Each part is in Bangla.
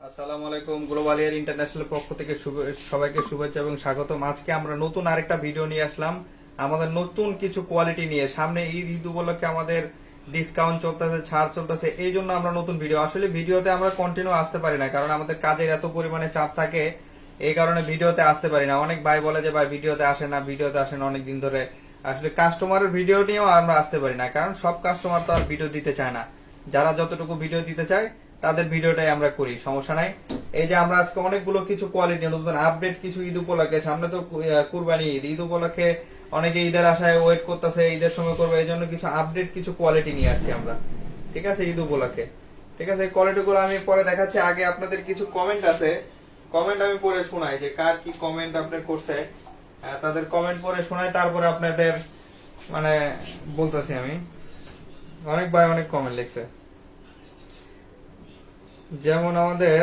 আসসালামু আলাইকুম গ্লোবাল এয়ার ইন্টারন্যাশনাল পক্ষ থেকে সবাইকে শুভেচ্ছা এবং স্বাগতম। আজকে আমরা নতুন আরেকটা ভিডিও নিয়ে আসলাম। আমাদের নতুন কিছু কোয়ালিটি নিয়ে। সামনে ঈদ ঈদ উপলক্ষে আমাদের ডিসকাউন্ট চলতেছে, ছাড় চলতেছে, এই জন্য আমরা নতুন ভিডিও আসলে ভিডিওতে আমরা কন্টিনিউ আসতে পারি না, কারণ আমাদের কাজের এত পরিমাণে চাপ থাকে, এই কারণে ভিডিওতে আসতে পারি না। অনেক ভাই বলে যে, ভাই ভিডিওতে আসে না ভিডিওতে আসে না। অনেক দিন ধরে আসলে কাস্টমারের ভিডিও নিয়েও আমরা আসতে পারি না, কারণ সব কাস্টমার তো আর ভিডিও দিতে চায় না। যারা যতটুকু ভিডিও দিতে চায় তাদের ভিডিওটাই আমরা করি, সমস্যা নাই। এই যে আমরা আজকে অনেকগুলো কিছু কোয়ালিটি নতুন আপডেট কিছু ঈদ উপলক্ষে, সামনে তো কুরবানি ঈদ। ঈদ উপলক্ষে অনেকে ঈদের আশায় ওয়েট করতেছে, ঈদের সময় করবে, এই জন্য কিছু আপডেট কিছু কোয়ালিটি নিয়ে আসছি আমরা। ঠিক আছে, ঈদ উপলক্ষে। ঠিক আছে, এই কোয়ালিটি গুলো আমি পরে দেখাচ্ছি। আগে আপনাদের কিছু কমেন্ট আছে। কমেন্ট আমি পরে শোনাই যে কার কি কমেন্ট আপনি করছে। তাদের কমেন্ট পরে শোনাই, তারপরে আপনাদের মানে বলতেছি আমি। অনেক ভাই অনেক কমেন্ট লিখছে। যেমন আমাদের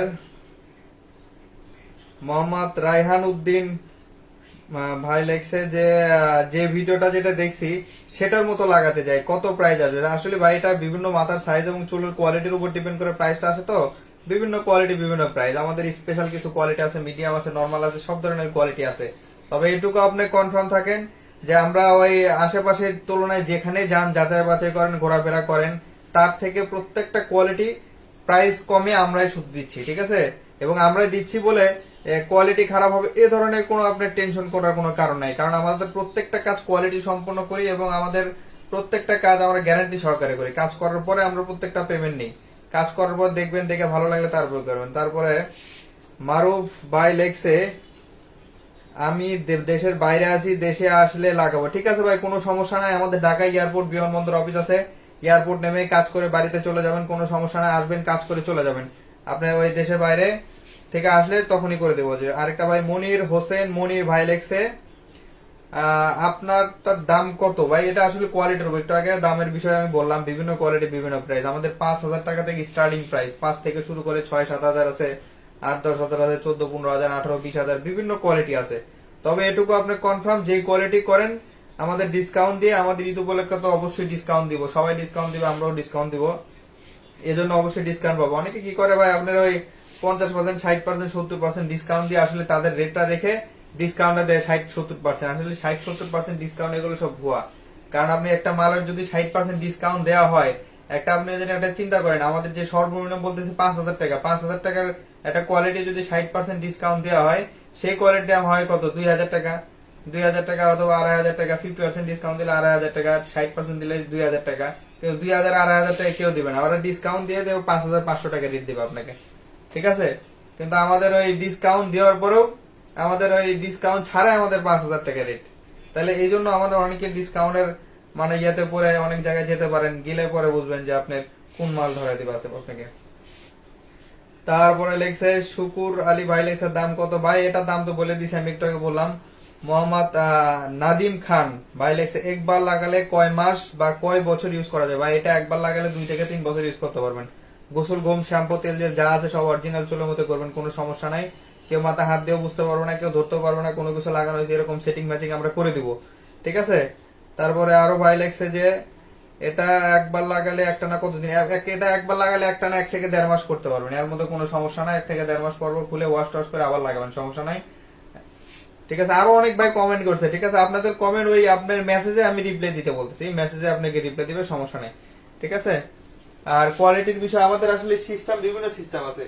মোহাম্মদ রায়হান উদ্দিন ভাই লেখছে যে যে ভিডিওটা যেটা দেখছি, সেটার মতো লাগাতে যায় কত প্রাইস আসবে? আসলে ভাই, এটা বিভিন্ন মাথার সাইজ এবং চুলের কোয়ালিটির উপর ডিপেন্ড করে প্রাইসটা আসে তো। বিভিন্ন কোয়ালিটি বিভিন্ন প্রাইস আমাদের স্পেশাল কিছু কোয়ালিটি আছে মিডিয়াম আছে নর্মাল আছে, সব ধরনের কোয়ালিটি আছে। তবে এটুকু আপনি কনফার্ম থাকেন যে আমরা ওই আশেপাশের তুলনায় যেখানে যান যাচাই বাছাই করেন, ঘোরাফেরা করেন, তার থেকে প্রত্যেকটা কোয়ালিটি প্রাইস কমে আমরাই শুধু দিচ্ছি, ঠিক আছে? এবং আমরাই দিচ্ছি বলে কোয়ালিটি খারাপ হবে, এ ধরনের কোনো আপনার টেনশন করার কোনো কারণ নাই। কারণ আমাদের প্রত্যেকটা কাজ কোয়ালিটি সম্পন্ন করি এবং আমাদের প্রত্যেকটা কাজ আমরা গ্যারান্টি সহকারে করি। কাজ করার পরে আমরা প্রত্যেকটা পেমেন্ট নিই। কাজ করার পর দেখবেন, দেখে ভালো লাগলে তারপর করবেন। তারপরে, মারুফ বাই লেগসে আমি দেশের বাইরে আছি, দেশে আসলে লাগাবো। ঠিক আছে ভাই, কোনো সমস্যা নাই। আমাদের ঢাকা এয়ারপোর্ট বিমানবন্দর অফিস আছে। এয়ারপোর্ট নেমে কাজ করে বাড়িতে চলে যাবেন, কোনো সমস্যা না আসবেন, কাজ করে চলে যাবেন। আপনি ওই দেশের বাইরে থেকে আসলে তখনই করে দেবো। যে আরেকটা ভাই, মনির হোসেন, মনির ভাই লেখছে আপনারটার দাম কত? ভাই, এটা আসলে কোয়ালিটির উপর। একটু আগে দামের বিষয়ে আমি বললাম, বিভিন্ন কোয়ালিটি বিভিন্ন প্রাইস আমাদের পাঁচ হাজার টাকা থেকে স্টার্টিং প্রাইস পাঁচ থেকে শুরু করে ছয়, সাত হাজার আছে, আট, দশ হাজার আছে, চোদ্দ, পনেরো হাজার, আঠারো, বিশ হাজার, বিভিন্ন কোয়ালিটি আছে। তবে এটুকু আপনি কনফার্ম যেই কোয়ালিটি করেন আমাদের ডিসকাউন্ট দিয়ে আমাদের ঈদ উপলক্ষে তো অবশ্যই ডিসকাউন্ট দিব। সবাই ডিসকাউন্ট দিবে, আমরাও ডিসকাউন্ট দিব। এজন্য অবশ্যই ডিসকাউন্ট পাবো। অনেকে কি করে ভাই, আপনার ওই পঞ্চাশ পার্সেন্ট ষাট পার্সেন্ট সত্তর পার্সেন্ট ডিসকাউন্ট দিয়ে আসলে তাদের রেটটা রেখে ডিসকাউন্টটা দেয় ষাট সত্তর পার্সেন্ট আসলে ষাট সত্তর পার্সেন্ট ডিসকাউন্ট এগুলো সব ভুয়া। কারণ আপনি একটা মালের যদি ষাট পার্সেন্ট ডিসকাউন্ট দেওয়া হয়, একটা আপনি যদি একটা চিন্তা করেন, আমাদের যে সর্বনিম্ন বলতেছে পাঁচ হাজার টাকা, পাঁচ হাজার টাকার একটা কোয়ালিটি যদি ষাট পার্সেন্ট ডিসকাউন্ট দেওয়া হয়, সেই কোয়ালিটি হয় কত? দুই হাজার টাকা। দুই হাজার টাকা অথবা আড়াই হাজার টাকা ফিফটি পার্সেন্ট ডিসকাউন্ট দিলে আড়াই হাজার টাকা, ষাট পার্সেন্ট দিলে দুই হাজার টাকা। কিন্তু দুই হাজার, আড়াই হাজার টাকা কেউ দিবে না। ওরা ডিসকাউন্ট দিয়ে দেবে, পাঁচ হাজার পাঁচশো টাকা রেট দেবে আপনাকে। ঠিক আছে? কিন্তু আমাদের ওই ডিসকাউন্ট দেওয়ার পরেও আমাদের ওই ডিসকাউন্ট ছাড়াই আমাদের পাঁচ হাজার টাকা রেট তাহলে এই জন্য আমাদের অনেকে ডিসকাউন্টের মানে ইয়েতে পরে অনেক জায়গায় যেতে পারেন, গেলে পরে বুঝবেন যে আপনার কোন মাল ধরে দিবে আপনাকে। তারপরে লেখছে, শুকুর আলী ভাই লেখছে, দাম কত? ভাই, এটার দাম তো বলে দিছি, আমি একটু আগে বললাম। মোহাম্মদ নাদিম খান। ভাই, লেখছে, একবার লাগালে কয় মাস বা কয় বছর ইউজ করা যায়? ভাই, এটা একবার লাগালে দুই থেকে তিন বছর ইউজ করতে পারবেন। গোসল, ঘুম, শ্যাম্পু, তেল যে যা আছে সব অরিজিনাল চুলের মতো করবেন, কোনো সমস্যা নাই। কেউ মাথা হাত দিয়েও বুঝতে পারবে না, কেউ ধরতে পারবে না, কোনো কিছু লাগানো হয়েছে, এরকম সেটিং ম্যাচিং আমরা করে দিব। ঠিক আছে? তারপরে আরও ভাই লেখছে যে, এটা একবার লাগালে একটা না কতদিন? এটা একবার লাগালে একটা না এক থেকে দেড় মাস করতে পারবেন। এর মধ্যে কোনো সমস্যা নাই, এক থেকে দেড় মাস পর খুলে ওয়াশ টস করে আবার লাগাবেন, সমস্যা নাই। ঠিক আছে? আরও অনেক ভাই কমেন্ট করছে, ঠিক আছে? আপনাদের কমেন্ট ওই আপনার মেসেজে আমি রিপ্লাই দিতে বলতেছি। মেসেজে আপনাকে রিপ্লাই দিবে, সমস্যা নেই। ঠিক আছে? আর কোয়ালিটির বিষয়, আমাদের আসলে সিস্টেম বিভিন্ন সিস্টেম আছে।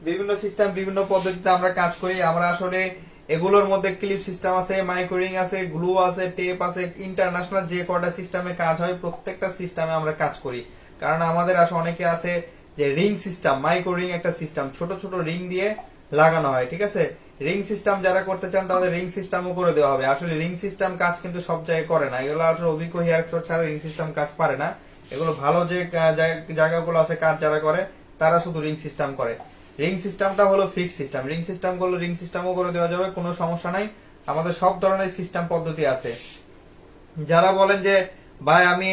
বিভিন্ন সিস্টেম বিভিন্ন পদ্ধতিতে আমরা কাজ করি। আমরা আসলে এগুলোর মধ্যে ক্লিপ সিস্টেম আছে মাইক্রোরিং আছে গ্লু আছে টেপ আছে ইন্টারন্যাশনাল যে কটা সিস্টেমে কাজ হয়, প্রত্যেকটা সিস্টেমে আমরা কাজ করি। কারণ আমাদের আসলে অনেকে আছে যে রিং সিস্টেম মাইক্রো রিং একটা সিস্টেম ছোট ছোট রিং দিয়ে লাগানো হয়, ঠিক আছে? রিং সিস্টেম যারা করতে চান তাদের রিং সিস্টেমও করে দেওয়া হবে। আসলে রিং সিস্টেম কাজ কিন্তু সব জায়গায় করে না। এগুলো আসলে অভিজ্ঞ হেয়ার এক্সপার্ট ছাড়া রিং সিস্টেম কাজ পারে না। এগুলো ভালো যে জায়গাগুলো আছে কাজ যারা করে, তারা শুধু রিং সিস্টেম করে। রিং সিস্টেমটা হলো ফিক্স সিস্টেম রিং সিস্টেমগুলো রিং সিস্টেমও করে দেওয়া যাবে, কোনো সমস্যা নাই। আমাদের সব ধরনের সিস্টেম পদ্ধতি আছে। যারা বলেন যে, ভাই, আমি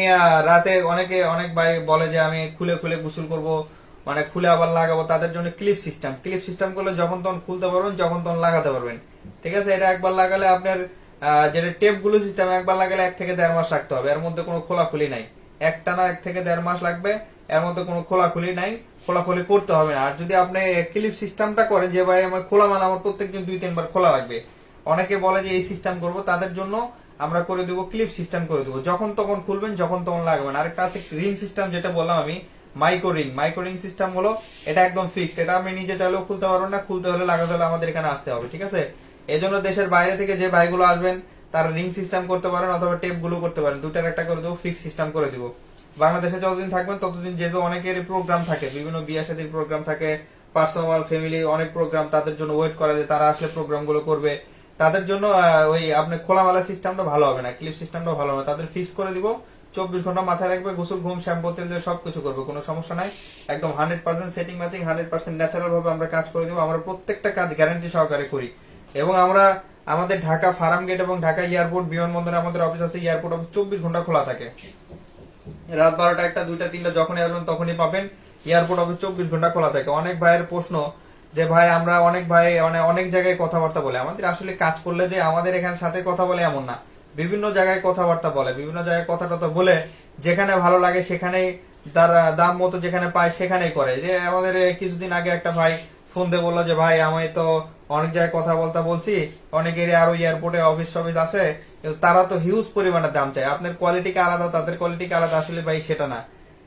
রাতে অনেকে, অনেক ভাই বলে যে, আমি খুলে খুলে গোসল করব মানে খুলে আবার লাগাবো, তাদের জন্য ক্লিপ সিস্টেম ক্লিপ সিস্টেম করলে যখন তখন খুলতে পারবেন, যখন তখন লাগাতে পারবেন। ঠিক আছে? এটা একবার লাগালে আপনার যেটা টেপগুলো সিস্টেম একবার লাগালে এক থেকে দেড় মাস রাখতে হবে। এর মধ্যে কোনো খোলাখুলি নাই। একটা না এক থেকে দেড় মাস লাগবে, এর মধ্যে কোনো খোলাখুলি নাই। খোলাখুলি করতে হবে না। আর যদি আপনি ক্লিপ সিস্টেমটা করেন যে, ভাই, আমার খোলা মাল আমার প্রত্যেকদিন দুই, তিনবার খোলা লাগবে। অনেকে বলে যে, এই সিস্টেম করব। তাদের জন্য আমরা করে দেবো ক্লিপ সিস্টেম করে দেবো। যখন তখন খুলবেন, যখন তখন লাগবেন। আরেকটা আছে রিং সিস্টেম যেটা বললাম আমি। মাইক্রো মাইক্রো সিস্টেম হলো, এটা একদম ফিক্সড এটা আমি নিজে চাইলেও খুলতে পারবেন না, খুলতে হলে লাগাতে হলে আমাদের এখানে আসতে হবে, ঠিক আছে? এই জন্য দেশের বাইরে থেকে যে ভাইগুলো আসবেন, তারা রিং সিস্টেম করতে পারেন অথবা টেপগুলো করতে পারেন দুটার একটা করে দেবো ফিক্স সিস্টেম করে দিব। বাংলাদেশে যতদিন থাকবেন, ততদিন যেহেতু অনেকের প্রোগ্রাম থাকে, বিভিন্ন বিয়ে সাদীর প্রোগ্রাম থাকে পার্সোনাল ফ্যামিলি অনেক প্রোগ্রাম তাদের জন্য ওয়েট করা যায়, তারা আসলে প্রোগ্রামগুলো করবে। তাদের জন্য ওই আপনি খোলামেলা সিস্টেমটা ভালো হবে না ক্লিপ সিস্টেমটা ভালো হবে তাদের ফিক্স করে দিব চব্বিশ ঘণ্টা মাথায় রাখবে, গোসল, ঘুম, শ্যাম্পু, তেল দিয়ে সবকিছু করবে, কোনো সমস্যা নাই। একদম hundred percent setting matching hundred percent natural ভাবে আমরা কাজ করে দিব, আমরা প্রত্যেকটা কাজ গ্যারান্টি সহকারে করি। এবং আমরা, আমাদের ঢাকা ফার্ম গেট এবং ঢাকা এয়ারপোর্ট বিমানবন্দরে আমাদের অফিস আছে এয়ারপোর্ট অফিস চব্বিশ ঘণ্টা খোলা থাকে। রাত বারোটা, একটা, দুইটা, তিনটা, যখনই আসবেন তখনই পাবেন এয়ারপোর্ট অফিস চব্বিশ ঘণ্টা খোলা থাকে। অনেক ভাইয়ের প্রশ্ন যে, ভাই, আমরা অনেক ভাই মানে অনেক জায়গায় কথাবার্তা বলে। আমাদের আসলে কাজ করলে যে আমাদের এখানে সাথে কথা বলে এমন না। বিভিন্ন জায়গায় কথাবার্তা বলে, বিভিন্ন জায়গায় কথা টথা বলে, যেখানে ভালো লাগে সেখানেই তার দাম মতো যেখানে পায় সেখানেই করে। যে আমাদের কিছুদিন আগে একটা ভাই ফোন দিয়ে বলল যে, ভাই, আমি তো অনেক জায়গায় কথা বলতে বলছি, অনেকেরই আরও এয়ারপোর্টে অফিস টফিস আছে তারা তো হিউজ পরিমাণে দাম চায়। আপনার কোয়ালিটিকে আলাদা, তাদের কোয়ালিটিকে আলাদা, আসলে ভাই সেটা না।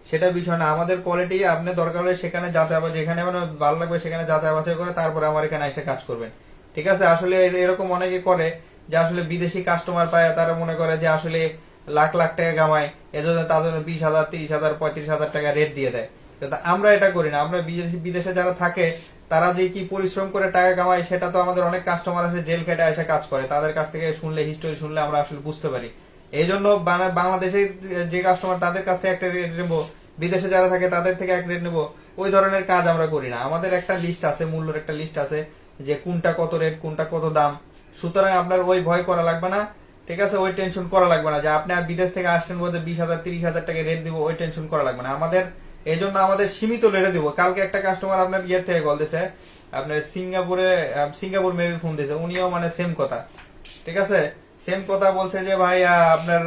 সেটা বিষয় না। আমাদের কোয়ালিটি আপনি দরকার হলে সেখানে যাচাই বা যেখানে মানে ভালো লাগবে সেখানে যাচাই বাছাই করে, তারপরে আমার এখানে এসে কাজ করবেন। ঠিক আছে? আসলে এর- এরকম অনেকে করে। যে আসলে বিদেশি কাস্টমার পায় তারা মনে করে যে আসলে লাখ লাখ টাকা কামায়, এজন্য তার জন্য বিশ হাজার, তিরিশ হাজার, পঁয়ত্রিশ হাজার টাকা রেট দিয়ে দেয়। কিন্তু আমরা এটা করি না। আমরা বিদেশি, বিদেশে যারা থাকে, তারা যে কি পরিশ্রম করে টাকা কামায়, সেটা তো আমাদের অনেক কাস্টমার আসে জেল খেটে এসে কাজ করে। তাদের কাছ থেকে শুনলে হিস্টোরি শুনলে আমরা আসলে বুঝতে পারি। এই জন্য বাংলা- বাংলাদেশের যে কাস্টমার তাদের কাছ থেকে একটা রেট নেব। বিদেশে যারা থাকে, তাদের থেকে এক রেট নেব। ওই ধরনের কাজ আমরা করি না। আমাদের একটা লিস্ট আছে, মূল্যের একটা লিস্ট আছে, যে কোনটা কত রেট কোনটা কত দাম। সুতরাং আপনার ওই ভয় করা লাগবে না। ঠিক আছে? ওই টেনশন করা লাগবে না। যে আপনি বিদেশ থেকে আসছেন বলতে বিশ হাজার, তিরিশ হাজার টাকা রেট দিব, ওই টেনশন করা লাগবে না। আমাদের এই জন্য আমাদের সীমিত রেটে দিব। কালকে একটা কাস্টমার আপনার ইয়ে থেকে কল দিছে, আপনার সিঙ্গাপুরে সিঙ্গাপুর মেবি ফোন দিয়েছে উনিও মানে সেম কথা। ঠিক আছে? সেম কথা বলছে যে, ভাই আপনার,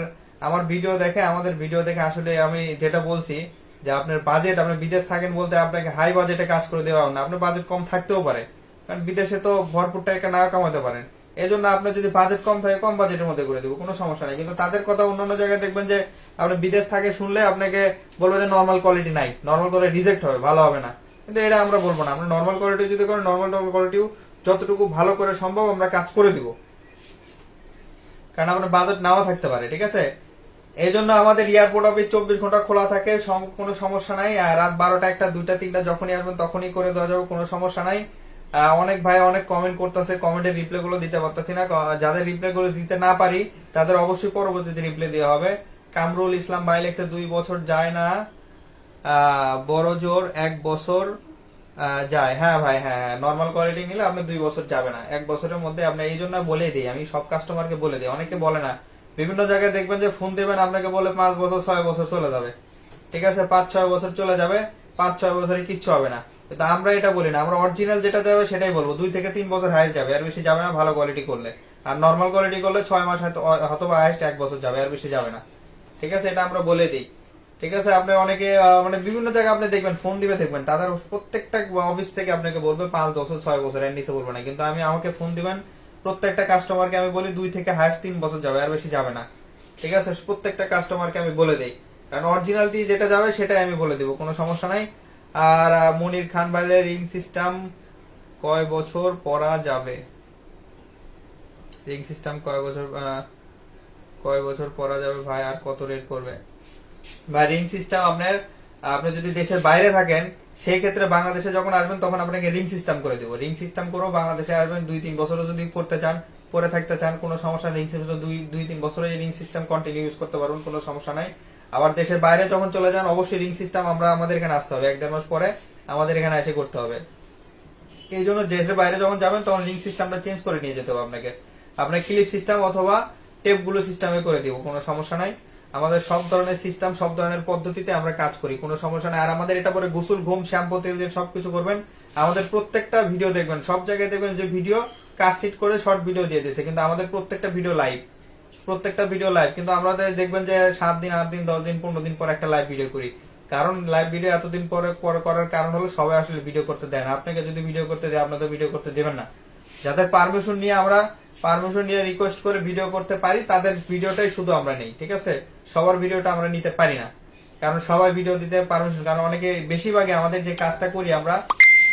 আমার ভিডিও দেখে, আমাদের ভিডিও দেখে আসলে আমি যেটা বলছি, যে আপনার বাজেট আপনি বিদেশ থাকেন বলতে আপনাকে হাই বাজেটে কাজ করে দেওয়া হবে না। আপনার বাজেট কম থাকতেও পারে। কারণ বিদেশে তো ভরপুর টাকা না কামাতে পারেন। এই জন্য আপনার যদি বাজেট কম থাকে, কম বাজেটের মধ্যে করে দেবো, কোনো সমস্যা নেই। কিন্তু তাদের কথা অন্যান্য জায়গায় দেখবেন যে, আপনি বিদেশ থাকে শুনলে আপনাকে বলবে যে নর্মাল কোয়ালিটি নাই। নর্মাল করে রিজেক্ট হবে, ভালো হবে না। কিন্তু এটা আমরা বলব না। আমরা নর্মাল কোয়ালিটি যদি করেন নর্মাল কোয়ালিটিও যতটুকু ভালো করে সম্ভব আমরা কাজ করে দিব। কারণ আপনার বাজেট নাও থাকতে পারে, ঠিক আছে? এই জন্য আমাদের এয়ারপোর্ট অফিস চব্বিশ ঘণ্টা খোলা থাকে কোনো সমস্যা নাই। রাত বারোটা একটা, দুইটা, তিনটা যখনই আসবেন তখনই করে দেওয়া যাবে, কোনো সমস্যা নাই। অনেক ভাই অনেক কমেন্ট করতেছে কমেন্টের রিপ্লাই গুলো দিতে পারতেছি না। যাদের রিপ্লাই গুলো দিতে না পারি, তাদের অবশ্যই পরবর্তীতে রিপ্লাই দেওয়া হবে। কামরুল ইসলাম বাইলেক্সে দুই বছর যায় না বড় জোর, এক বছর যায়। হ্যাঁ ভাই হ্যাঁ হ্যাঁ নর্মাল কোয়ালিটি নিলে আপনি দুই বছর যাবে না। এক বছরের মধ্যে আপনি এই জন্য বলে দিই, আমি সব কাস্টমারকে বলে দিই। অনেকে বলে না, বিভিন্ন জায়গায় দেখবেন যে ফোন দেবেন, আপনাকে বলে পাঁচ বছর, ছয় বছর চলে যাবে। ঠিক আছে, পাঁচ, ছয় বছর চলে যাবে, পাঁচ, ছয় বছরে কিচ্ছু হবে না। কিন্তু আমরা এটা বলি না, আমরা অরিজিনাল যেটা যাবে সেটাই বলব। দুই থেকে তিন বছর হাইস্ট যাবে আর বেশি যাবে না, ভালো কোয়ালিটি করলে। আর নর্মাল কোয়ালিটি করলে ছয় মাস হয়তো বা হাইস্ট এক বছর যাবে আর বেশি যাবে না। ঠিক আছে? এটা আমরা বলে দিই। ঠিক আছে? আপনি অনেকে মানে বিভিন্ন জায়গায় আপনি দেখবেন ফোন দিবে দেখবেন, তাদের প্রত্যেকটা অফিস থেকে আপনাকে বলবে পাঁচ বছর, ছয় বছর, এর নিচে বলবে না। কিন্তু আমি আমাকে ফোন দিবেন, প্রত্যেকটা কাস্টমারকে আমি বলি দুই থেকে হাইস্ট তিন বছর যাবে আর বেশি যাবে না। ঠিক আছে? প্রত্যেকটা কাস্টমারকে আমি বলে দিই। কারণ অরিজিনালিটি যেটা যাবে সেটাই আমি বলে দিব, কোনো সমস্যা নাই। আর মনির খান ভাইয়ের রিং সিস্টেম কয় বছর পরা যাবে? রিং সিস্টেম কয় বছর কয় বছর পরা যাবে ভাই আর কত রেট করবে বা রিং সিস্টেম আপনার, আপনি যদি দেশের বাইরে থাকেন, সেই ক্ষেত্রে বাংলাদেশে যখন আসবেন, তখন আপনাকে রিং সিস্টেম করে দেবো। রিং সিস্টেম করেও বাংলাদেশে আসবেন, দুই তিন বছরও যদি করতে চান পরে থাকতে চান, কোনো সমস্যা রিং সিস্টেম দুই দুই তিন বছরে রিং সিস্টেম কন্টিনিউ ইউজ করতে পারবেন, কোনো সমস্যা নাই। আবার দেশের বাইরে যখন চলে যান, অবশ্যই রিং সিস্টেম আমরা আমাদের এখানে আসতে হবে। এক দেড় মাস পরে আমাদের এখানে এসে করতে হবে। এই জন্য দেশের বাইরে যখন যাবেন, তখন লিঙ্ক সিস্টেমটা চেঞ্জ করে নিয়ে যেতে হবে আপনাকে। আপনার ক্লিপ সিস্টেম অথবা টেপগুলো সিস্টেমে করে দিব, কোনো সমস্যা নাই। আমাদের সব ধরনের সিস্টেম সব ধরনের পদ্ধতিতে আমরা কাজ করি, কোনো সমস্যা নাই। আর আমাদের এটা পরে গোসল, ঘুম, শ্যাম্পু, তেল সবকিছু করবেন। আমাদের প্রত্যেকটা ভিডিও দেখবেন। সব জায়গায় দেখবেন যে ভিডিও কাটসিট করে শর্ট ভিডিও দিয়ে দিয়েছে, কিন্তু আমাদের প্রত্যেকটা ভিডিও লাইভ প্রত্যেকটা ভিডিও লাইভ কিন্তু আমাদের দেখবেন যে সাত দিন, আট দিন, দশ দিন, পনেরো দিন পর একটা লাইভ ভিডিও করি। কারণ লাইভ ভিডিও এতদিন পরে পরে করার কারণ হলো সবাই আসলে ভিডিও করতে দেয় না। আপনাকে যদি ভিডিও করতে দেয়, আপনাদের ভিডিও করতে দেবেন না। যাদের পারমিশন নিয়ে আমরা পারমিশন নিয়ে রিকোয়েস্ট করে ভিডিও করতে পারি, তাদের ভিডিওটাই শুধু আমরা নেই, ঠিক আছে? সবার ভিডিওটা আমরা নিতে পারি না। কারণ সবাই ভিডিও দিতে পারমিশন কারণ অনেকে বেশিরভাগই আমাদের যে কাজটা করি আমরা,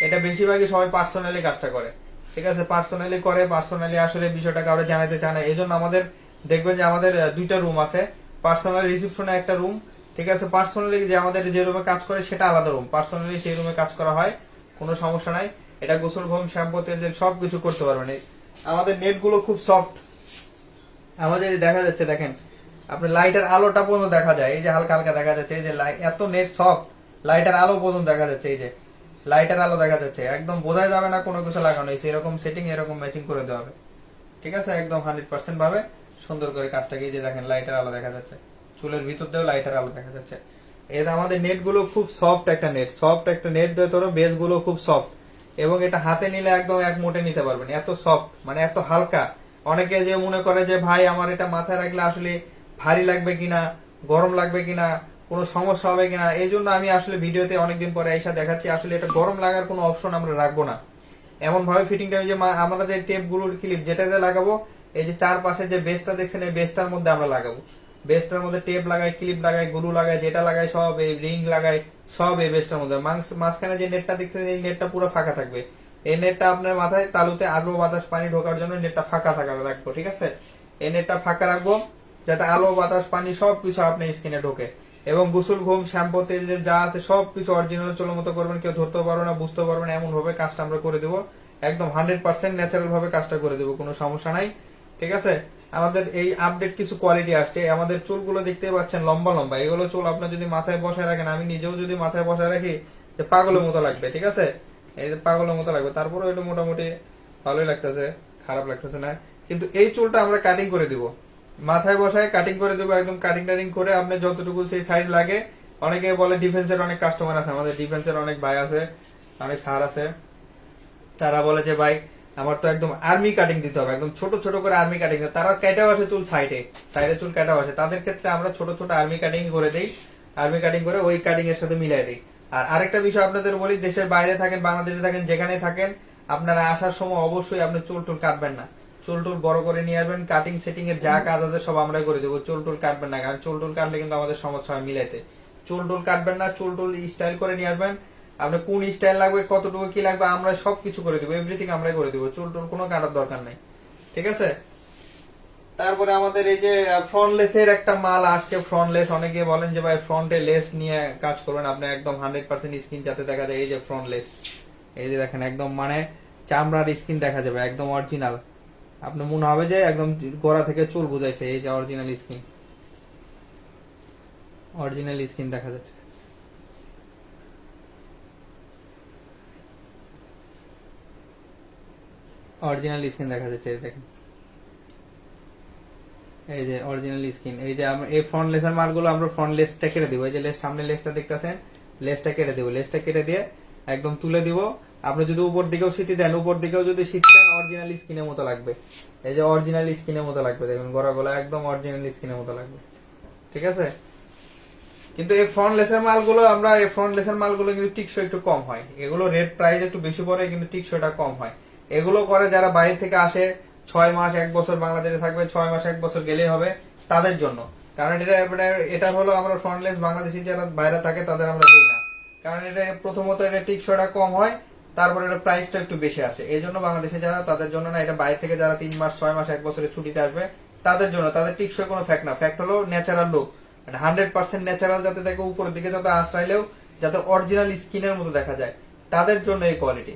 এটা বেশিরভাগই সবাই পার্সোনালি কাজটা করে। ঠিক আছে? পার্সোনালি করে পার্সোনালি আসলে বিষয়টা কাউকে জানাতে চায় না। এই জন্য আমাদের দেখবেন যে আমাদের দুইটা রুম আছে। পার্সোনাল রিসিপশনে একটা রুম ঠিক আছে? পার্সোনালি যে আমাদের যে রুমে কাজ করে, সেটা আলাদা রুম পার্সোনালি সেই রুমে কাজ করা হয়, কোনো সমস্যা নাই। এটা গোসল, ঘুম, শ্যাম্পু, তেল জেল সবকিছু করতে পারবেন। আমাদের নেটগুলো খুব সফট আমাদের দেখা যাচ্ছে, দেখেন আপনি লাইটের আলোটা পর্যন্ত দেখা যায়। এই যে হালকা হালকা দেখা যাচ্ছে, এই যে এত নেট সফট লাইটের আলো পর্যন্ত দেখা যাচ্ছে, এই যে। লাইটের আলো দেখা যাচ্ছে। একদম বোঝাই যাবে না, কোনো কিছু লাগানো হয়েছে। এরকম সেটিং এরকম ম্যাচিং করে দেওয়া হবে। ঠিক আছে? একদম হান্ড্রেড পার্সেন্ট ভাবে। সুন্দর করে কাজটাকে যে দেখেন লাইটের আলো দেখা যাচ্ছে। চুলের ভিতর দিয়েও লাইটের আলো দেখা যাচ্ছে। এর আমাদের নেটগুলো খুব সফট একটা নেট সফট একটা নেট দিয়ে তোর বেসগুলো খুব সফট এবং এটা হাতে নিলে একদম এক মোটে নিতে পারবেন, এত সফট মানে এত হালকা। অনেকে যে মনে করে যে, ভাই, আমার এটা মাথায় রাখলে আসলে ভারী লাগবে কিনা, গরম লাগবে কিনা, কোনো সমস্যা হবে কিনা? এই জন্য আমি আসলে ভিডিওতে অনেকদিন পরে এসে দেখাচ্ছি, আসলে এটা গরম লাগার কোনো অপশন আমরা রাখব না। এমন ভাবে ফিটিংটা যে আমরা যে টেপগুলোর ক্লিপ যেটাতে লাগাবো এই যে চারপাশে যে বেসটা দেখছেন, এই বেসটার মধ্যে আমরা লাগাবো। বেসটার মধ্যে টেপ লাগাই, ক্লিপ লাগাই, গুরু লাগাই, যেটা লাগাই সব, এই রিং লাগাই, সব এই বেসটার মধ্যে। মাঝখানে যে নেটটা দেখছেন, এই নেটটা পুরো ফাঁকা থাকবে। এই নেটটা আপনার মাথায় তালুতে আলো, বাতাস, পানি ঢোকার জন্য নেটটা ফাঁকা থাকা রাখব, ঠিক আছে? এই নেটটা ফাঁকা রাখব, যাতে আলো, বাতাস, পানি সব কিছু আপনার স্কিনে ঢোকে। এবং গোসল, ঘুম, শ্যাম্পু, তেল, যে যা আছে সব কিছু অরিজিনাল চলো মতো করবেন, কেউ ধরতে পারবে না বুঝতে পারবে না এমন ভাবে কাজটা আমরা করে দেবো। একদম হান্ড্রেড পার্সেন্ট ন্যাচারাল ভাবে কাজটা করে দেবো, কোনো সমস্যা নাই। ঠিক আছে? আমাদের এই আপডেট কিছু কোয়ালিটি আসছে। আমাদের চুলগুলো দেখতে পাচ্ছেন লম্বা লম্বা। এগুলো চুল আপনার যদি মাথায় বসায় রাখেন, আমি নিজেও যদি মাথায় বসায় রাখি, যে পাগলের মতো লাগবে, ঠিক আছে? যে পাগলের মতো লাগবে। তারপরে এটা মোটামুটি ভালোই লাগতেছে, খারাপ লাগতেছে না। কিন্তু এই চুলটা আমরা কাটিং করে দিব। মাথায় বসায় কাটিং করে দেবো, একদম কাটিং টাটিং করে আপনি যতটুকু সেই সাইজ লাগে। অনেকে বলে ডিফেন্সের অনেক কাস্টমার আছে, আমাদের ডিফেন্সের অনেক ভাই আছে, অনেক স্যার আছে। তারা বলে যে, ভাই আমার তো একদম আর্মি কাটিং দিতে হবে, একদম ছোট ছোট করে আর্মি কাটিং তারা কেটেও আসে চুল সাইডে সাইডে চুল কাটাও আসে তাদের ক্ষেত্রে আমরা ছোট ছোট আর্মি কাটিং করে দেই আর্মি কাটিং করে ওই কাটিং এর সাথে মিলাই দিই। আর আরেকটা বিষয় আপনাদের বলি, দেশের বাইরে থাকেন, বাংলাদেশে থাকেন, যেখানে থাকেন, আপনারা আসার সময় অবশ্যই আপনি চুল টুল কাটবেন না। চুল টুল বড় করে নিয়ে আসবেন কাটিং সেটিং এর যা কাজ আছে সব আমরাই করে দেবো। চুল টুল কাটবেন না, কারণ চুল টুল কাটলে কিন্তু আমাদের সমস্যা হয় মিলাইতে। চুল টুল কাটবেন না, চুল টুল স্টাইল করে নিয়ে আসবেন আপনার কোন স্টাইল লাগবে, কতটুকু কি লাগবে, আমরা সব কিছু করে দেবো এভরিথিং আমরাই করে দেবো, চুল টুল কোনো কাটার দরকার নাই, ঠিক আছে? তারপরে আমাদের এই যে ফ্রন্ট লেসের একটা মাল আসছে ফ্রন্ট লেস অনেকে বলেন যে ভাই ফ্রন্টে লেস নিয়ে কাজ করবেন, আপনি একদম হান্ড্রেড পার্সেন্ট স্কিন যাতে দেখা যায়, এই যে ফ্রন্ট লেস এই যে দেখেন একদম মানে চামড়ার স্কিন দেখা যাবে, একদম অরিজিনাল আপনি মনে হবে যে একদম গোড়া থেকে চুল বুঝাইছে, এই যে অরিজিনাল স্কিন অরিজিনাল স্কিন দেখা যাচ্ছে। অরিজিনাল স্কিন দেখা যাচ্ছে দেখেন। এই যে অরিজিনাল স্কিন এই যে এই ফ্রন্ট লেসের মালগুলো আমরা ফ্রন্ট লেসটা কেটে দিব। এই যে লেস সামনে লেসটা দেখতেছেন লেসটা কেটে দিব। লেসটা কেটে দিয়ে একদম তুলে দিব। আপনি যদি উপর দিকেও শীতি দেন, উপর দিকেও যদি শীত দেন অরিজিনাল স্কিনের মতো লাগবে। এই যে অরিজিনাল স্কিনের মতো লাগবে, দেখুন গোড়া গোলা একদম অরিজিনাল স্কিনের মতো লাগবে। ঠিক আছে? কিন্তু এই ফ্রন্ট লেসের মালগুলো আমরা, এই ফ্রন্ট লেসের মালগুলো কিন্তু টিকসই একটু কম হয়। এগুলো রেট প্রাইস একটু বেশি পড়ে, কিন্তু টিকসইটা কম হয়। এগুলো করে যারা বাইরে থেকে আসে, ছয় মাস, এক বছর বাংলাদেশে থাকবে, ছয় মাস, এক বছর গেলেই হবে তাদের জন্য। কারণ এটা মানে এটা হলো আমরা ফ্রন্টলেস বাংলাদেশি যারা বাইরে থাকে তাদের আমরা দিই না। কারণ এটা প্রথমত এটা টিকসইটা কম হয়, তারপর এটা প্রাইসটা একটু বেশি আসে। এই জন্য বাংলাদেশে যারা, তাদের জন্য না এটা বাইরে থেকে যারা তিন মাস, ছয় মাস, এক বছরের ছুটিতে আসবে, তাদের জন্য, তাদের টিকসই কোনো ফ্যাক্ট না। ফ্যাক্ট হলো natural look hundred percent natural যাতে দেখে উপরের দিকে যাতে আশ্রাইলেও যাতে অরিজিনাল স্কিনের মতো দেখা যায়, তাদের জন্য এই কোয়ালিটি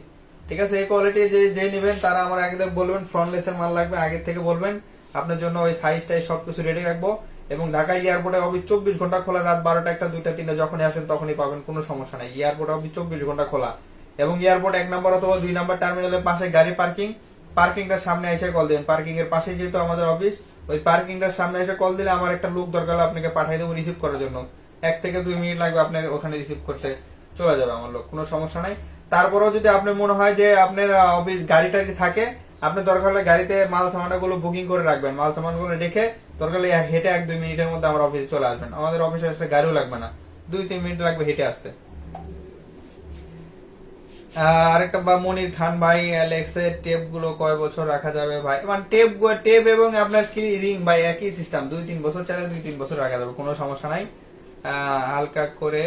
ঠিক আছে, এই কোয়ালিটি যে যে নেবেন, তারা আমার আগে বলবেন ফ্রন্টলেসের মাল লাগবে আগে থেকে বলবেন। আপনার জন্য ওই সাইজটাই সবকিছু রেডি রাখব। এবং ঢাকা এয়ারপোর্টে অফিস চব্বিশ ঘণ্টা খোলা, রাত বারোটা একটা, দুইটা, তিনটা যখনই আসেন তখনই পাবেন, কোনো সমস্যা নাই। এয়ারপোর্ট অফিস চব্বিশ ঘণ্টা খোলা। এবং এয়ারপোর্ট এক নম্বর অথবা দুই নম্বর টার্মিনালের পাশে গাড়ি পার্কিং পার্কিংটার সামনে এসে কল দিবেন। পার্কিং এর পাশে যেহেতু আমাদের অফিস ওই পার্কিংটার সামনে এসে কল দিলে আমার একটা লোক দরকার হলে আপনাকে পাঠিয়ে দেবো রিসিভ করার জন্য। এক থেকে দুই মিনিট লাগবে আপনার ওখানে রিসিভ করতে। চলে যাবে আমার লোক, কোনো সমস্যা নাই। তারপরেও যদি আপনার মনে হয় যে আপনার অফিস গাড়ি টাড়ি থাকে, আপনি দরকার হলে গাড়িতে মাল সামানগুলো বুকিং করে রাখবেন। মাল সামানগুলো রেখে দরকার হেঁটে এক দুই মিনিটের মধ্যে আমার অফিসে চলে আসবেন। আমাদের অফিসে আসলে গাড়িও লাগবে না। দুই তিন মিনিট লাগবে হেঁটে আসতে। আরেকটা বা মনির খান ভাই অ্যালেক্সের টেপগুলো কয় বছর রাখা যাবে ভাই? মানে টেপ টেপ এবং আপনার কি রিং ভাই একই সিস্টেম দুই তিন বছর চাইলে দুই তিন বছর রাখা যাবে, কোনো সমস্যা নাই। হালকা করে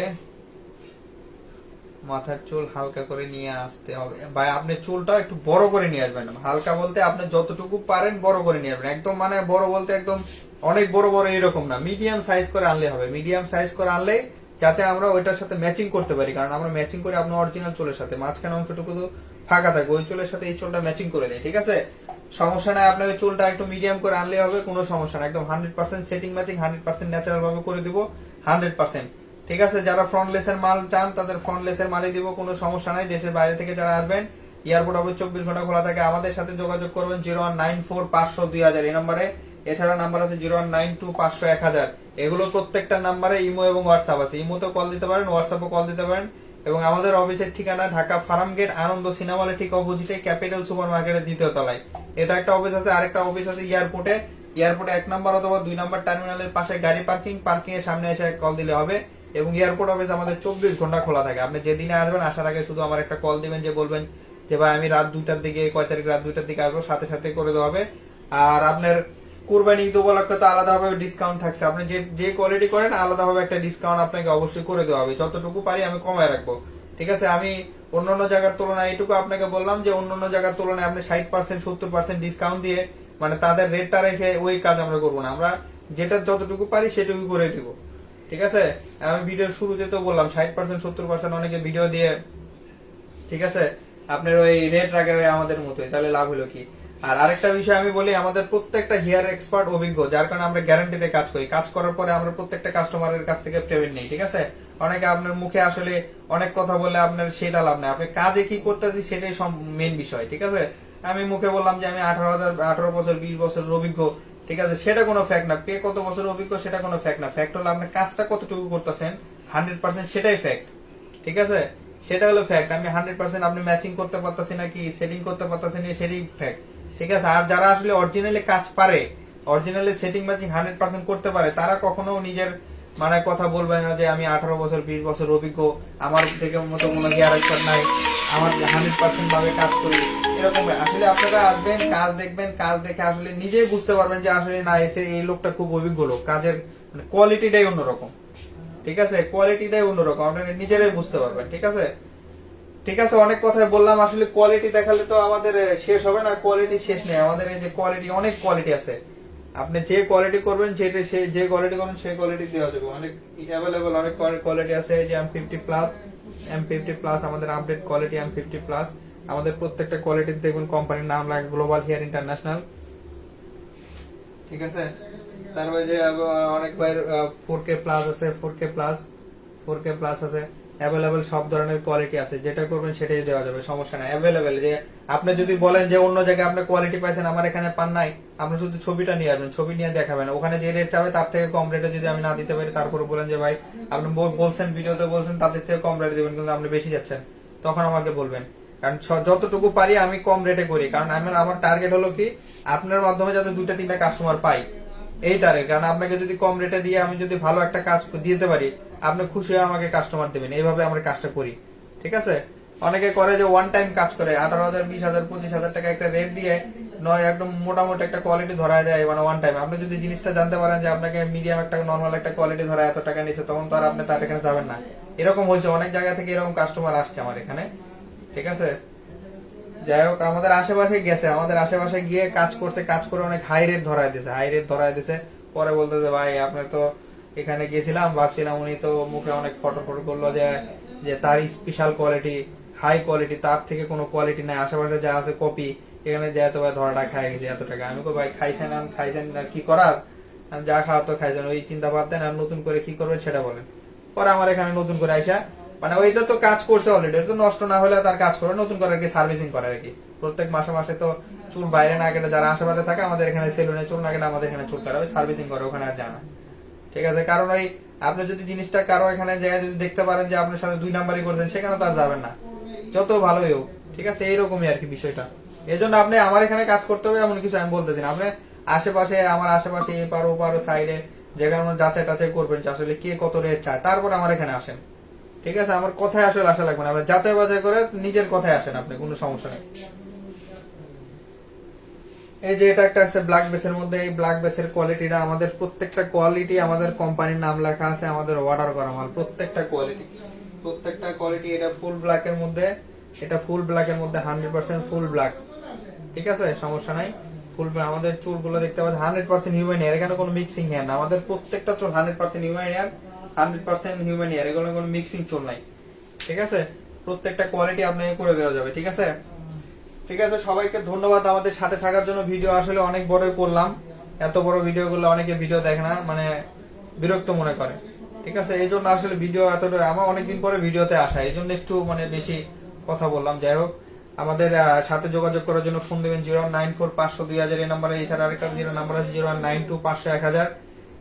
মাথার চুল হালকা করে নিয়ে আসতে হবে। ভাই, আপনি চুলটা একটু বড় করে নিয়ে আসবেন। হালকা বলতে আপনি যতটুকু পারেন বড় করে নিয়ে আসবেন। একদম মানে বড় বলতে একদম অনেক বড় বড় এরকম না। মিডিয়াম সাইজ করে আনলে হবে। মিডিয়াম সাইজ করে আনলে যাতে আমরা ওইটার সাথে ম্যাচিং করতে পারি। কারণ আমরা ম্যাচিং করে আপনার অরিজিনাল চুলের সাথে। মাঝখানে অংশটুকু তো ফাঁকা থাকবে ওই চুলের সাথে এই চুলটা ম্যাচিং করে দেয় ঠিক আছে? সমস্যা নাই। আপনার চুলটা একটু মিডিয়াম করে আনলে হবে, কোনো সমস্যা না একদম hundred percent setting matching hundred percent natural ভাবে করে দিব। হান্ড্রেড পার্সেন্ট ঠিক আছে, যারা ফ্রন্ট লেসের মাল চান, তাদের ফ্রন্ট লেসের মালই দিব, কোনো সমস্যা নাই। দেশের বাইরে থেকে যারা আসবেন এয়ারপোর্ট অবশ্যই চব্বিশ ঘণ্টা খোলা থাকে, আমাদের সাথে যোগাযোগ করবেন জিরো ওয়ান নাইন ফোর পাঁচশো দুই হাজার এই নম্বরে। এছাড়া নাম্বার আছে জিরো ওয়ান নাইন টু পাঁচশো এক হাজার এগুলো প্রত্যেকটা নাম্বারে ইমো এবং হোয়াটসঅ্যাপ আছে। ইমোতে কল দিতে পারেন হোয়াটসঅ্যাপে কল দিতে পারেন। এবং আমাদের অফিসের ঠিকানা Dhaka farm gate Ananda cinema হলের ঠিক অপোজিটে ক্যাপিটাল সুপার মার্কেটের দ্বিতীয় তলায়। এটা একটা অফিস আছে, আরেকটা অফিস আছে এয়ারপোর্টে এয়ারপোর্টে এক নম্বর অথবা দুই নম্বর টার্মিনালের পাশে গাড়ি পার্কিং পার্কিং এর সামনে এসে কল দিলে হবে। এবং এয়ারপোর্ট অফিস আমাদের চব্বিশ ঘণ্টা খোলা থাকে। আপনি যেদিনে আসবেন, আসার আগে শুধু আমার একটা কল দিবেন যে বলবেন যে, ভাই, আমি রাত দুইটার দিকে, কয় তারিখ রাত দুইটার দিকে আসব? সাথে সাথে করে দেওয়া হবে। আর আপনার কুরবানি ঈদ উপলক্ষে তো আলাদাভাবে ডিসকাউন্ট থাকছে। আপনি যে যে কোয়ালিটি করেন, আলাদাভাবে একটা ডিসকাউন্ট আপনাকে অবশ্যই করে দেওয়া হবে। যতটুকু পারি আমি কমায় রাখব। ঠিক আছে? আমি অন্যান্য জায়গার তুলনায় এটুকু আপনাকে বললাম যে, অন্যান্য জায়গার তুলনায় আপনি ষাট পার্সেন্ট সত্তর পার্সেন্ট ডিসকাউন্ট দিয়ে মানে তাদের রেটটা রেখে ওই কাজ আমরা করব না। আমরা যেটা যতটুকু পারি সেটুকু করে দিব। ঠিক আছে? আমি ভিডিওর শুরুতে তো বললাম, ষাট পার্সেন্ট সত্তর পার্সেন্ট অনেকে ভিডিও দিয়ে, ঠিক আছে? আপনার ওই রেট রাখে আমাদের মতোই, তাহলে লাভ হলো কি? আর আরেকটা বিষয় আমি বলি, আমাদের প্রত্যেকটা হেয়ার এক্সপার্ট অভিজ্ঞ, যার কারণে আমরা গ্যারান্টিতে কাজ করি। কাজ করার পরে আমরা প্রত্যেকটা কাস্টমারের কাছ থেকে পেমেন্ট নেই, ঠিক আছে? অনেকে আপনার মুখে আসলে অনেক কথা বলে আপনার সেটা লাভ নেই। আপনি কাজে কি করতেছি সেটাই সব মেন বিষয়, ঠিক আছে? আমি মুখে বললাম যে আমি আঠারো হাজার, আঠারো বছর, বিশ বছরের অভিজ্ঞ ঠিক আছে, সেটা কোনো ফ্যাক্ট না। কে কত বছর অভিজ্ঞ সেটা কোনো ফ্যাক্ট না। ফ্যাক্ট হলো আপনি কাজটা কতটুকু করতেছেন হান্ড্রেড পার্সেন্ট সেটাই ফ্যাক্ট ঠিক আছে? সেটা হলো ফ্যাক্ট আমি হান্ড্রেড পার্সেন্ট আপনি ম্যাচিং করতে পারতেছি নাকি সেটিং করতে পারতেছি না, সেটাই ফ্যাক্ট ঠিক আছে? আর যারা আসলে অরিজিনালি কাজ পারে originally setting matching hundred percent করতে পারে, তারা কখনো নিজের মানে কথা বলবে না যে আমি আঠারো বছর, বিশ বছর অভিজ্ঞ। আমার থেকে মতো কোনো হেয়ার এক্সপার্ট নাই। আমার হান্ড্রেড পার্সেন্ট ভাবে কাজ করি। এরকম আসলে আপনারা আসবেন, কাজ দেখবেন, কাজ দেখে আসলে নিজেই বুঝতে পারবেন যে আসলে না, এসে এই লোকটা খুব অভিজ্ঞ লোক। কাজের মানে কোয়ালিটিটাই অন্যরকম। ঠিক আছে? কোয়ালিটিটাই অন্যরকম। আপনারা নিজেরাই বুঝতে পারবেন। ঠিক আছে? ঠিক আছে, অনেক কথাই বললাম। আসলে কোয়ালিটি দেখালে তো আমাদের শেষ হবে না। কোয়ালিটি শেষ নেই। আমাদের এই যে কোয়ালিটি অনেক কোয়ালিটি আছে। আপনি যে কোয়ালিটি করবেন সেটা সে যে কোয়ালিটি করবেন, সেই কোয়ালিটি দেওয়া যাবে। অনেক অ্যাভেলেবল অনেক কোয়ালিটি আছে যে M fifty plus M fifty plus আমাদের update quality M fifty plus আমাদের প্রত্যেকটা কোয়ালিটি দেখবেন কোম্পানির নাম লাগে গ্লোবাল হেয়ার ইন্টারন্যাশনাল ঠিক আছে? তারপরে যে অনেক ভাইয়ের ফোর কে প্লাস আছে four K plus four K plus আছে। অ্যাভেলেবেল সব ধরনের কোয়ালিটি আছে। যেটা করবেন সেটাই দেওয়া যাবে, সমস্যা নাই। অ্যাভেলেবেল যে আপনি যদি বলেন যে অন্য জায়গায় আপনি কোয়ালিটি পাইছেন, আমার এখানে পান নাই, আপনি শুধু ছবিটা নিয়ে আসবেন, ছবি নিয়ে দেখাবেন ওখানে যে রেট চাবে তার থেকে কম রেটে যদি আমি না দিতে পারি, তারপরে বলেন যে, ভাই, আপনি বল- বলছেন, ভিডিওতে বলছেন তাদের থেকে কম রেটে দেবেন, কিন্তু আপনি বেশি যাচ্ছেন। তখন আমাকে বলবেন। কারণ যতটুকু পারি, আমি কম রেটে করি। কারণ আমার আমার টার্গেট হলো কি, আপনার মাধ্যমে যাতে দুইটা, তিনটা কাস্টমার পাই, এই টার্গেট কারণ আপনাকে যদি কম রেটে দিয়ে আমি যদি ভালো একটা কাজ দিতে পারি, আপনি খুশি হয়ে আমাকে কাস্টমার দেবেন। এইভাবে আমরা কাজটা করি। ঠিক আছে? অনেকে করে যে ওয়ান টাইম কাজ করে, আঠারো হাজার, বিশ হাজার, পঁচিশ হাজার টাকা একটা রেট দিয়ে নয়, একদম মোটামুটি একটা কোয়ালিটি ধরা দেয় মানে ওয়ান টাইম আপনি যদি জিনিসটা জানতে পারেন যে আপনাকে মিডিয়াম একটা নর্মাল একটা কোয়ালিটি ধরা এত টাকা নিচ্ছে তখন তো আর আপনি তার এখানে যাবেন না। এরকম হয়েছে, অনেক জায়গা থেকে এরকম কাস্টমার আসছে আমার এখানে। ঠিক আছে? যাই হোক, আমাদের আশেপাশে গেছে, আমাদের আশেপাশে গিয়ে কাজ করছে, কাজ করে অনেক হাই রেট ধরায় দিছে হাই রেট ধরায় দিছে। পরে বলতেছে, ভাই, আপনি তো এখানে গেছিলাম, ভাবছিলাম উনি তো মুখে অনেক ফটো ফটো করল যে যে তার স্পেশাল কোয়ালিটি হাই কোয়ালিটি তার থেকে কোনো কোয়ালিটি নাই। আশেপাশে যা আছে কপি এখানে যে এত ভাই ধরাটা খাই গেছে এত টাকা। আমি ভাই, খাইছেন আর খাইছেন আর কি করার? যা খাওয়ার তো খাইছেন। ওই চিন্তা বাদ দেন, আর নতুন করে কি করবেন সেটা বলেন। পরে আমার এখানে নতুন করে আইসা মানে ওইটা তো কাজ করছে অলরেডি তো নষ্ট না হলে তার কাজ করে নতুন করে আর কি সার্ভিসিং করে আর কি। প্রত্যেক মাসে মাসে তো চুল বাইরে না কেটে যারা আশেপাশে থাকে, আমাদের এখানে সেলুনে চুল না কেটে আমাদের এখানে চুল কাটা, ওই সার্ভিসিং করে, ওখানে আর জানা ঠিক আছে, কারণ ওই আপনি যদি জিনিসটা কারও এখানে যায় যদি দেখতে পারেন যে আপনার সাথে দুই নাম্বারই করছেন, সেখানে তো আর যাবেন না। যত ভালোই হোক, ঠিক আছে? এইরকমই আর কি বিষয়টা। এই জন্য আপনি আমার এখানে কাজ করতে হবে, এমন কিছু আমি বলতেছি না। আপনি আশেপাশে, আমার আশেপাশে, এপার ওপার সাইডে যেখানে আমরা যাচাই টাচাই করবেন যে আসলে কে কত রেট চায়। তারপর আমার এখানে আসেন। ঠিক আছে? আমার কথায় আসলে আসা লাগবে না। আমরা যাচাই করে নিজের কথায় আসেন আপনি, কোনো সমস্যা নেই। এই যে এটা একটা আছে ব্ল্যাক বেসের মধ্যে, এই ব্ল্যাক বেসের কোয়ালিটিটা আমাদের প্রত্যেকটা কোয়ালিটি আমাদের কোম্পানির নাম লেখা আছে, আমাদের অর্ডার করা মাল, প্রত্যেকটা কোয়ালিটি প্রত্যেকটা কোয়ালিটি এটা ফুল ব্ল্যাকের মধ্যে, এটা ফুল ব্ল্যাকের মধ্যে হান্ড্রেড পার্সেন্ট ফুল ব্ল্যাক ঠিক আছে? সমস্যা নাই। ফুল ব্ল্যাক আমাদের চুলগুলো দেখতে পাচ্ছেন হান্ড্রেড পার্সেন্ট হিউম্যান হেয়ার এখানে কোনো মিক্সিং হেয়ার না। আমাদের প্রত্যেকটা চুল hundred percent human hair hundred percent human hair এগুলো কোনো মিক্সিং চুল নাই। ঠিক আছে? প্রত্যেকটা কোয়ালিটি আপনাকে করে দেওয়া যাবে। ঠিক আছে? ঠিক আছে? সবাইকে ধন্যবাদ আমাদের সাথে থাকার জন্য। ভিডিও আসলে অনেক বড়ই করলাম। এত বড় ভিডিও গুলো অনেকে ভিডিও দেখে না মানে বিরক্ত মনে করে। ঠিক আছে, এই জন্য আসলে ভিডিও এতটা আমার অনেকদিন পরে ভিডিওতে আসা, এই জন্য একটু মানে বেশি কথা বললাম। যাই হোক, আমাদের সাথে যোগাযোগ করার জন্য ফোন দেবেন জিরো নাইন ফোর পাঁচশো দুই হাজার এই নাম্বারে এছাড়া আরেকটা জিরো নাম্বার আছে জিরো নাইন টু পাঁচশো এক হাজার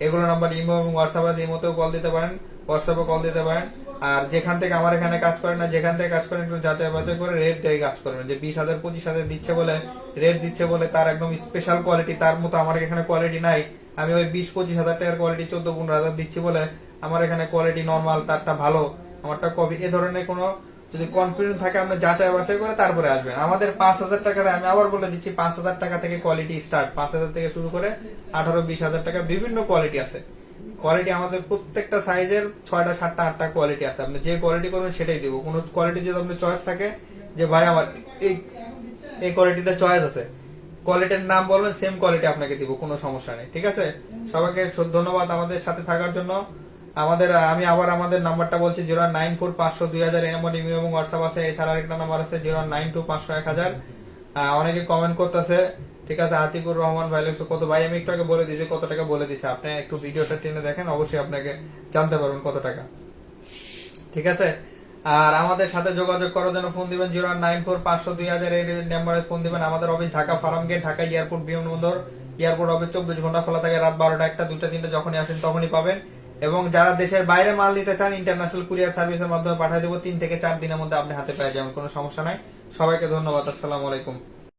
এগুলো নাম্বার ইমো এবং হোয়াটসঅ্যাপ আছে, ইমোতেও কল দিতে পারেন হোয়াটসঅ্যাপে কল দিতে পারেন। আর যেখান থেকে আমার এখানে কাজ করেন না, যেখান থেকে কাজ করেন, একটু যাচাই বাছাই করে রেট দিয়ে কাজ করবেন। যে বিশ হাজার, পঁচিশ হাজার দিচ্ছে বলে রেট দিচ্ছে বলে তার একদম স্পেশাল কোয়ালিটি তার মতো আমার এখানে কোয়ালিটি নাই। আমি ওই বিশ, পঁচিশ হাজার টাকার কোয়ালিটি চোদ্দ, পনেরো হাজার দিচ্ছি বলে আমার এখানে কোয়ালিটি নর্মাল তারটা ভালো, আমারটা কপি এ ধরনের কোনো যদি কনফিডেন্স থাকে, আপনি যাচাই বাছাই করে তারপরে আসবেন। আমাদের পাঁচ হাজার টাকার আমি আবার বলে দিচ্ছি, পাঁচ হাজার টাকা থেকে কোয়ালিটি স্টার্ট পাঁচ হাজার থেকে শুরু করে আঠারো, বিশ হাজার টাকা বিভিন্ন কোয়ালিটি আছে। কোয়ালিটি আমাদের প্রত্যেকটা সাইজের ছয়টা, সাতটা, আটটা কোয়ালিটি আছে। আপনি যে কোয়ালিটি করবেন, সেটাই দিব। কোনো কোয়ালিটি যদি আপনার চয়েস থাকে, যে ভাই, আমার এই এই কোয়ালিটিটা চয়েস আছে কোয়ালিটির নাম বলবেন সেম কোয়ালিটি আপনাকে দিব, কোনো সমস্যা নেই। ঠিক আছে? সবাইকে ধন্যবাদ আমাদের সাথে থাকার জন্য। আমাদের, আমি আবার আমাদের নাম্বারটা বলছি, জিরো নাইন ফোর পাঁচশো দুই হাজার এই নম্বর ইমেল এবং হোয়াটসঅ্যাপ আছে। এছাড়া আরেকটা নাম্বার আছে, জিরো নাইন টু পাঁচশো এক হাজার। অনেকে কমেন্ট করতেছে, ঠিক আছে, আতিকুর রহমান ভাই লেখছে, কত ভাই, আমি একটু আগে বলে দিয়েছি, কত টাকা বলে দিছে আপনি একটু ভিডিওটা টেনে দেখেন, অবশ্যই আপনাকে জানতে পারবেন কত টাকা। ঠিক আছে? আর আমাদের সাথে যোগাযোগ করার জন্য ফোন দিবেন, জিরো নাইন ফোর পাঁচশো দুই হাজার, এই নাম্বারে ফোন দিবেন। আমাদের office Dhaka farm gate, Dhaka airport বিমানবন্দর এয়ারপোর্ট অফিস চব্বিশ ঘণ্টা খোলা থাকে, রাত বারোটা একটা দুটা তিনটা, যখনই আসেন তখনই পাবেন। এবং যারা দেশের বাইরে মাল নিতে চান ইন্টারন্যাশনাল কুরিয়ার সার্ভিসের মাধ্যমে পাঠিয়ে দেবো। তিন থেকে চার দিনের মধ্যে আপনি হাতে পেয়ে যাবেন, কোনো সমস্যা নাই। সবাইকে ধন্যবাদ, আসসালামু আলাইকুম।